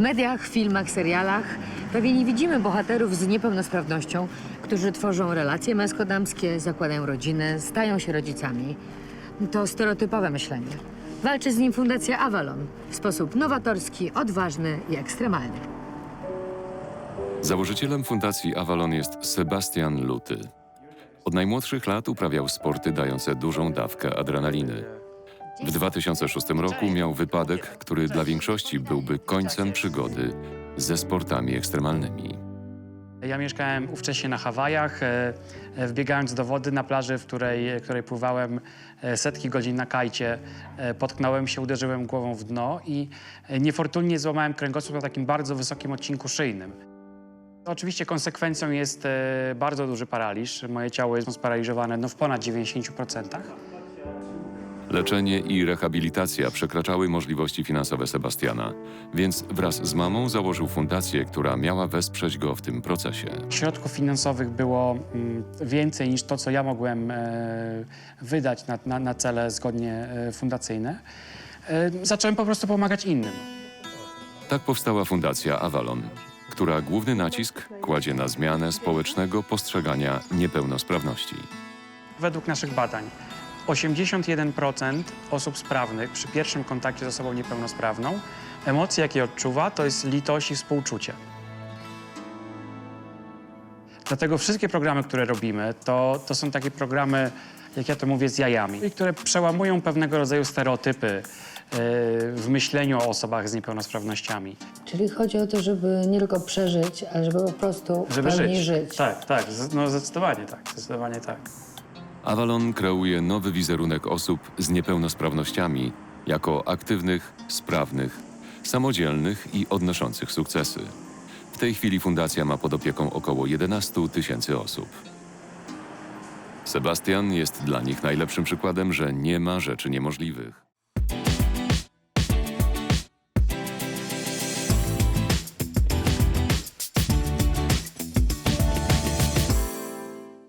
mediach, filmach, serialach prawie nie widzimy bohaterów z niepełnosprawnością, którzy tworzą relacje męsko-damskie, zakładają rodziny, stają się rodzicami. To stereotypowe myślenie. Walczy z nim Fundacja Avalon w sposób nowatorski, odważny i ekstremalny. Założycielem fundacji Avalon jest Sebastian Luty. Od najmłodszych lat uprawiał sporty dające dużą dawkę adrenaliny. W 2006 roku miał wypadek, który dla większości byłby końcem przygody ze sportami ekstremalnymi. Ja mieszkałem ówcześnie na Hawajach, e, e, wbiegając do wody na plaży, w której, której pływałem e, setki godzin na kajcie. e, Potknąłem się, uderzyłem głową w dno i e, niefortunnie złamałem kręgosłup na takim bardzo wysokim odcinku szyjnym. Oczywiście konsekwencją jest e, bardzo duży paraliż. Moje ciało jest sparaliżowane no, w ponad 90%. Leczenie i rehabilitacja przekraczały możliwości finansowe Sebastiana, więc wraz z mamą założył fundację, która miała wesprzeć go w tym procesie. Środków finansowych było mm, więcej niż to, co ja mogłem e, wydać na, na, na cele zgodnie e, fundacyjne. E, zacząłem po prostu pomagać innym. Tak powstała Fundacja Avalon, która główny nacisk kładzie na zmianę społecznego postrzegania niepełnosprawności. Według naszych badań 81% osób sprawnych przy pierwszym kontakcie z osobą niepełnosprawną emocje, jakie odczuwa, to jest litość i współczucie. Dlatego wszystkie programy, które robimy, to, to są takie programy, jak ja to mówię, z jajami, i które przełamują pewnego rodzaju stereotypy yy, w myśleniu o osobach z niepełnosprawnościami. Czyli chodzi o to, żeby nie tylko przeżyć, ale żeby po prostu Żeby żyć. żyć. Tak, tak, z- no zdecydowanie tak, zdecydowanie tak. Avalon kreuje nowy wizerunek osób z niepełnosprawnościami jako aktywnych, sprawnych, samodzielnych i odnoszących sukcesy. W tej chwili fundacja ma pod opieką około 11 tysięcy osób. Sebastian jest dla nich najlepszym przykładem, że nie ma rzeczy niemożliwych.